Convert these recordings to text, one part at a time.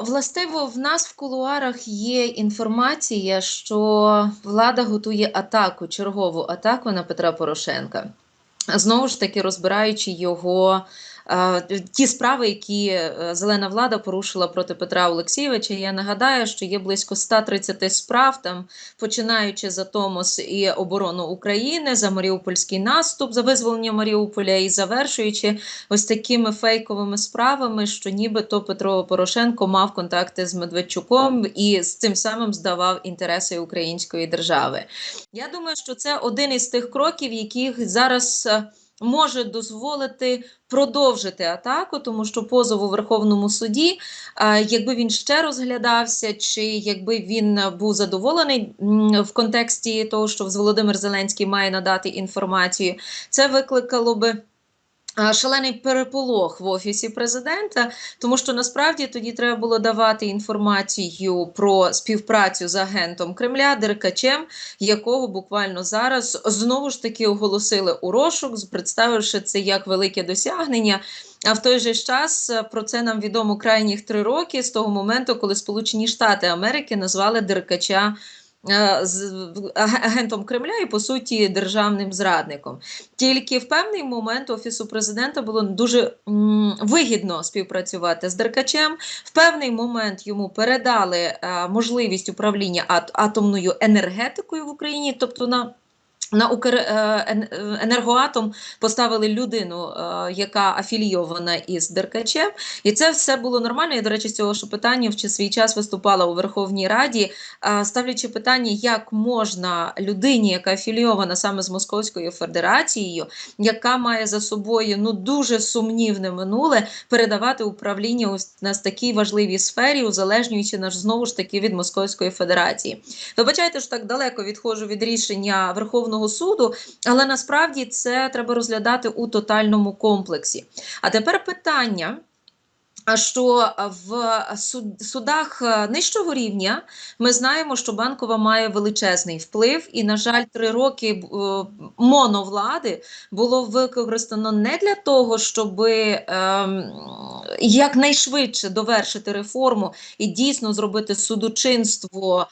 Властиво, в нас в кулуарах є інформація, що влада готує атаку, чергову атаку на Петра Порошенка. Знову ж таки, розбираючи його ті справи, які е, зелена влада порушила проти Петра Олексійовича. Я нагадаю, що є близько 130 справ, там починаючи за Томос і оборону України, за Маріупольський наступ, за визволення Маріуполя і завершуючи ось такими фейковими справами, що нібито Петро Порошенко мав контакти з Медведчуком і з цим самим здавав інтереси української держави. Я думаю, що це один із тих кроків, яких зараз е, може дозволити продовжити атаку, тому що позов у Верховному суді, якби він ще розглядався, чи якби він був задоволений в контексті того, що Володимир Зеленський має надати інформацію, це викликало би. Шалений переполох в офісі президента, тому що насправді тоді треба було давати інформацію про співпрацю з агентом Кремля, Деркачем, якого буквально зараз знову ж таки оголосили у розшук, представивши це як велике досягнення. А в той же час е, про це нам відомо крайніх три роки з того моменту, коли Сполучені Штати Америки назвали Деркача. Е, з агентом Кремля і по суті державним зрадником. Тільки в певний момент офісу президента було дуже вигідно співпрацювати з Деркачем. В певний момент йому передали е, можливість управління атомною енергетикою в Україні, тобто на на Укр... е, поставили людину, е, яка афілійована із Деркачем, і це все було нормально. Я, до речі, з цього ж питання в свій час виступала у Верховній Раді, е, ставлячи питання, як можна людині, яка афілійована саме з Московською Федерацією, яка має за собою ну дуже сумнівне минуле, передавати управління ось на такій важливій сфері, узалежнюючи наш знову ж таки від Московської Федерації. Вибачайте, що так далеко відходжу від рішення Верховного суду, але насправді це треба розглядати у тотальному комплексі. А тепер питання. Що в судах е, нижчого рівня ми знаємо, що банкова має величезний вплив, і, на жаль, три роки е, моновлади було використано не для того, щоб ем, якнайшвидше довершити реформу і дійсно зробити судочинство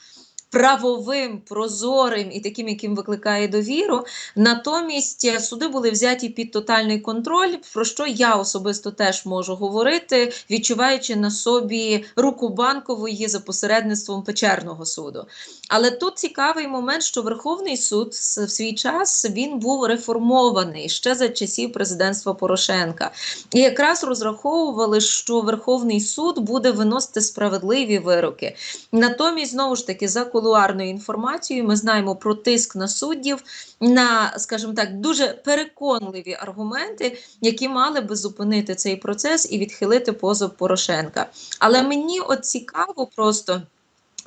правовим, прозорим і таким, яким викликає довіру. Натомість е, суди були взяті під тотальний контроль, про що я особисто теж можу говорити, відчуваючи на собі руку банкової за посередництвом печерного суду. Але тут цікавий момент, що Верховний суд в свій час він був реформований ще за часів президентства Порошенка. І якраз розраховували, що Верховний суд буде виносити справедливі вироки. Натомість, знову ж таки, за кулуарною інформацією, ми знаємо про тиск на суддів, на, скажімо так, дуже переконливі аргументи, які мали би зупинити цей процес і відхилити позов Порошенка. Але мені от цікаво просто.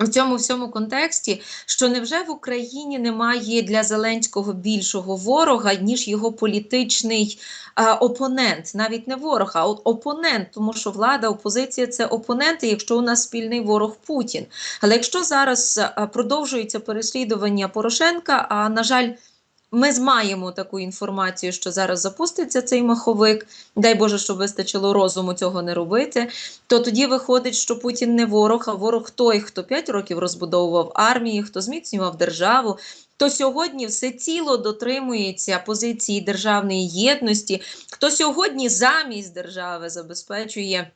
В цьому всьому контексті, що невже в Україні немає для Зеленського більшого ворога, ніж його політичний е, опонент, навіть не ворог, а от опонент, тому що влада, опозиція це опоненти, якщо у нас спільний ворог Путін. Але якщо зараз е, продовжується переслідування Порошенка, а на жаль, ми маємо таку інформацію, що зараз запуститься цей маховик. Дай Боже, щоб вистачило розуму цього не робити. То тоді виходить, що Путін не ворог, а ворог той, хто 5 років розбудовував армії, хто зміцнював державу. Хто сьогодні все ціло дотримується позиції державної єдності, хто сьогодні замість держави забезпечує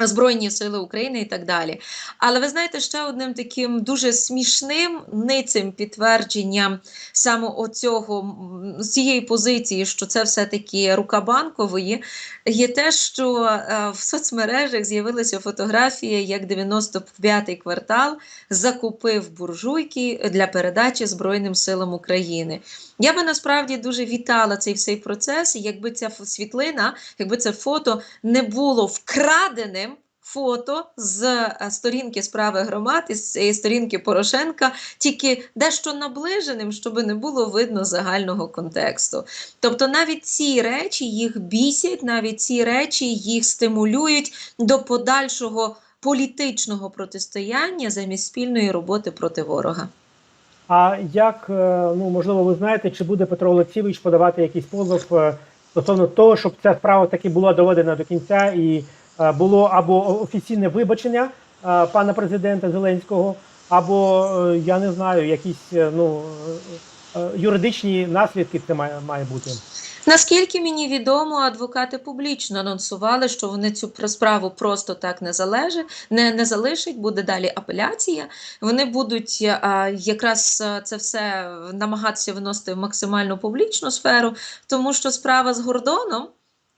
Збройні сили України і так далі. Але ви знаєте, ще одним таким дуже смішним ницим підтвердженням саме оцього цієї позиції, що це все-таки рука банкової, є те, що е, в соцмережах з'явилася фотографія, як 95-й квартал закупив буржуйки для передачі Збройним силам України. Я би насправді дуже вітала цей всей процес, якби ця світлина, якби це фото не було вкраденим. Фото з е, сторінки справи громад із цієї сторінки Порошенка, тільки дещо наближеним, щоб не було видно загального контексту. Тобто навіть ці речі їх бісять, навіть ці речі їх стимулюють до подальшого політичного протистояння замість спільної роботи проти ворога. А як, е, ну можливо, ви знаєте, чи буде Петро Олексійович подавати якийсь позов е, стосовно того, щоб ця справа таки була доведена до кінця і е, було або офіційне вибачення пана президента Зеленського, або я не знаю, якісь ну юридичні наслідки це має бути. Наскільки мені відомо, адвокати публічно анонсували, що вони цю пр- справу просто так не залежи, не, не залишать, буде далі апеляція. Вони будуть а, якраз це все намагатися виносити в максимально публічну сферу, тому що справа з Гордоном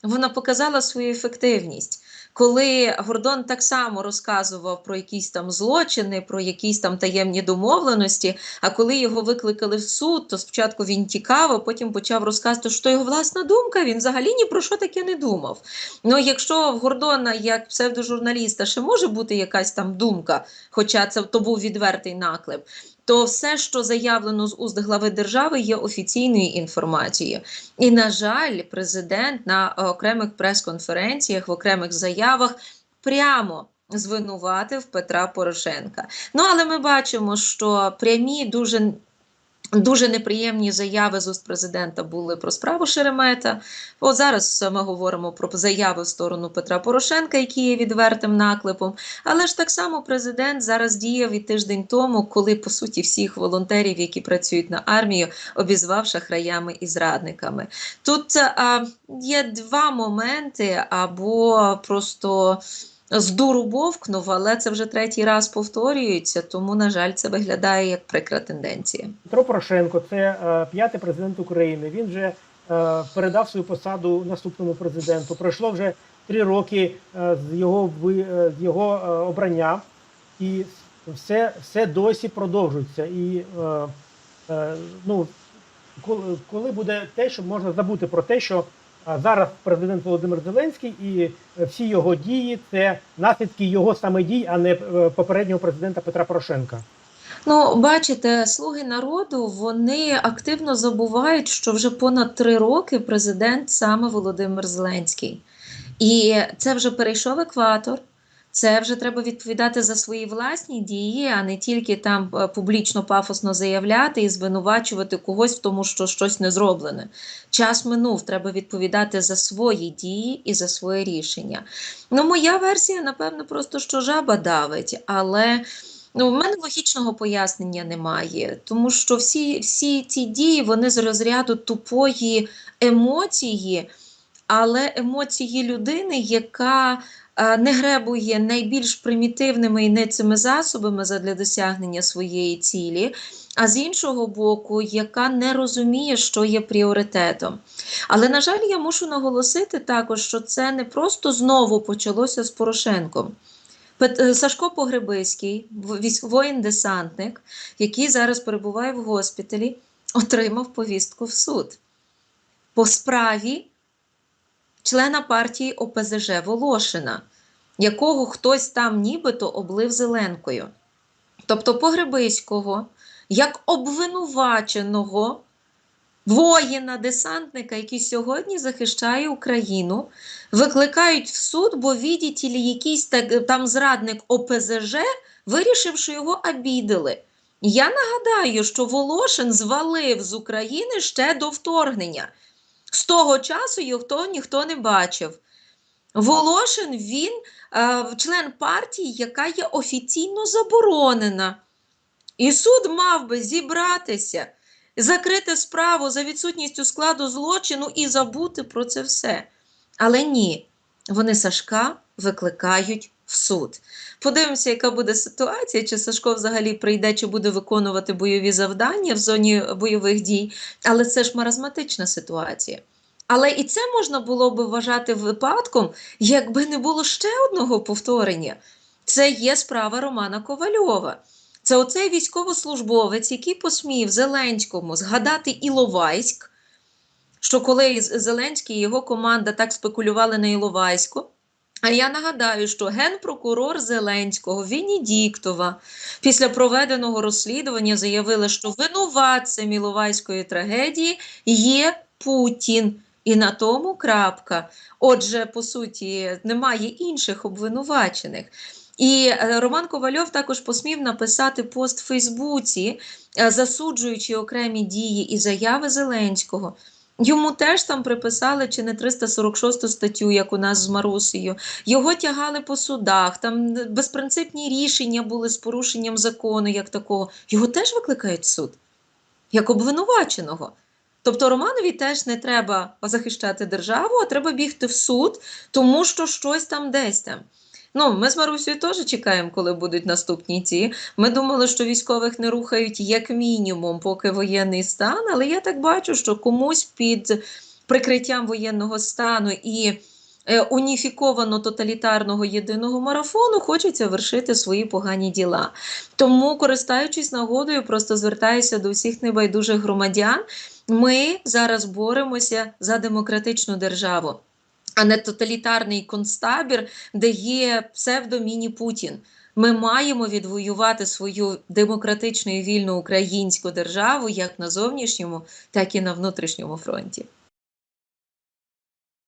вона показала свою ефективність. Коли Гордон так само розказував про якісь там злочини, про якісь там таємні домовленості, а коли його викликали в суд, то спочатку він тікав, а потім почав розказувати, що його власна думка. Він взагалі ні про що таке не думав. Ну, якщо в Гордона, як псевдожурналіста, ще може бути якась там думка, хоча це то був відвертий наклеп, то все, що заявлено з уст глави держави, є офіційною інформацією. І, на жаль, президент на е, окремих прес-конференціях, в окремих заявах прямо звинуватив Петра Порошенка. Ну, але ми бачимо, що прямі дуже. Дуже неприємні заяви з уст президента були про справу Шеремета. От зараз ми говоримо про заяви в сторону Петра Порошенка, які є відвертим наклепом. Але ж так само президент зараз діяв і тиждень тому, коли по суті всіх волонтерів, які працюють на армію, обізвав шахраями і зрадниками. Тут а, є два моменти, або просто з дуру бовкнув, але це вже третій раз повторюється, тому, на жаль, це виглядає як прикра тенденція. Петро Порошенко це е, п'ятий президент України. Він вже е, передав свою посаду наступному президенту. Пройшло вже три роки е, з його ви- е, з його е, обрання, і все, все досі продовжується. І е, е, ну, коли, буде те, що можна забути про те, що зараз президент Володимир Зеленський і е, всі його дії це наслідки його саме дій, а не е, попереднього президента Петра Порошенка. Ну, бачите, слуги народу вони активно забувають, що вже понад три роки президент саме Володимир Зеленський. І це вже перейшов екватор. Це вже треба відповідати за свої власні дії, а не тільки там е, публічно пафосно заявляти і звинувачувати когось в тому, що щось не зроблене. Час минув, треба відповідати за свої дії і за своє рішення. Ну, моя версія, напевно, просто що жаба давить, але. Ну, в мене логічного пояснення немає, тому що всі, всі ці дії вони з розряду тупої емоції, але емоції людини, яка е, не гребує найбільш примітивними і ницими засобами задля досягнення своєї цілі, а з іншого боку, яка не розуміє, що є пріоритетом. Але, на жаль, я мушу наголосити також, що це не просто знову почалося з Порошенком. Е, Сашко Погребиський, воїн-десантник, який зараз перебуває в госпіталі, отримав повістку в суд по справі члена партії ОПЗЖ Волошина, якого хтось там нібито облив зеленкою. Тобто Погребиського, як обвинуваченого воїна-десантника, який сьогодні захищає Україну, викликають в суд, бо відітілі якийсь так, там зрадник ОПЗЖ вирішив, що його обідали. Я нагадаю, що Волошин звалив з України ще до вторгнення. З того часу його ніхто не бачив. Волошин він е, член партії, яка є офіційно заборонена. І суд мав би зібратися, закрити справу за відсутністю складу злочину і забути про це все. Але ні, вони Сашка викликають в суд. Подивимося, яка буде ситуація, чи Сашко взагалі прийде, чи буде виконувати бойові завдання в зоні бойових дій. Але це ж маразматична ситуація. Але і це можна було би вважати випадком, якби не було ще одного повторення. Це є справа Романа Ковальова. Це оцей військовослужбовець, який посмів Зеленському згадати Іловайськ, що коли Зеленський і його команда так спекулювали на Іловайську. А я нагадаю, що генпрокурор Зеленського Венедіктова після проведеного розслідування заявила, що винуватцем Іловайської трагедії є Путін. І на тому крапка. Отже, по суті, немає інших обвинувачених. І е, Роман Ковальов також посмів написати пост в Фейсбуці, е, засуджуючи окремі дії і заяви Зеленського. Йому теж там приписали чи не 346 статтю, як у нас з Марусею. Його тягали по судах, там безпринципні рішення були з порушенням закону, як такого. Його теж викликають в суд, як обвинуваченого. Тобто Романові теж не треба захищати державу, а треба бігти в суд, тому що щось там десь там. Ну, ми з Марусею теж чекаємо, коли будуть наступні ці. Ми думали, що військових не рухають як мінімум, поки воєнний стан, але я так бачу, що комусь під прикриттям воєнного стану і е, уніфіковано тоталітарного єдиного марафону хочеться вершити свої погані діла. Тому, користуючись нагодою, просто звертаюся до всіх небайдужих громадян. Ми зараз боремося за демократичну державу, а не тоталітарний концтабір, де є псевдоміні Путін. Ми маємо відвоювати свою демократичну і вільну українську державу як на зовнішньому, так і на внутрішньому фронті.